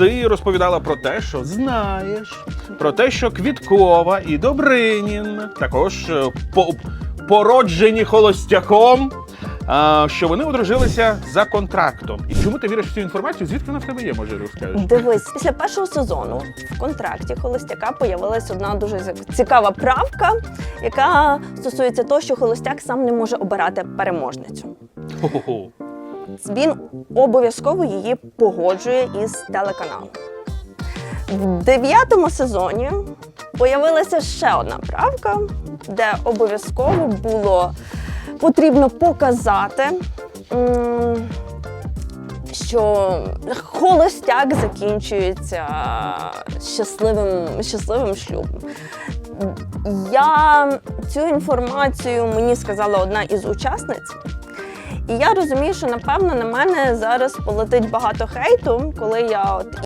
ти розповідала про те, що знаєш, про те, що Квіткова і Добринін також е, по, породжені холостяком. А, що вони одружилися за контрактом. І чому ти віриш в цю інформацію? Звідки вона в тебе є, може розкажеш? Дивись, після першого сезону в контракті Холостяка появилась одна дуже цікава правка, яка стосується того, що холостяк сам не може обирати переможницю. Хо-хо-хо. Він обов'язково її погоджує із телеканалом. В дев'ятому сезоні появилася ще одна правка, де обов'язково було потрібно показати, що холостяк закінчується щасливим, щасливим шлюбом. Я цю інформацію мені сказала одна із учасниць. І я розумію, що напевно на мене зараз полетить багато хейту, коли я от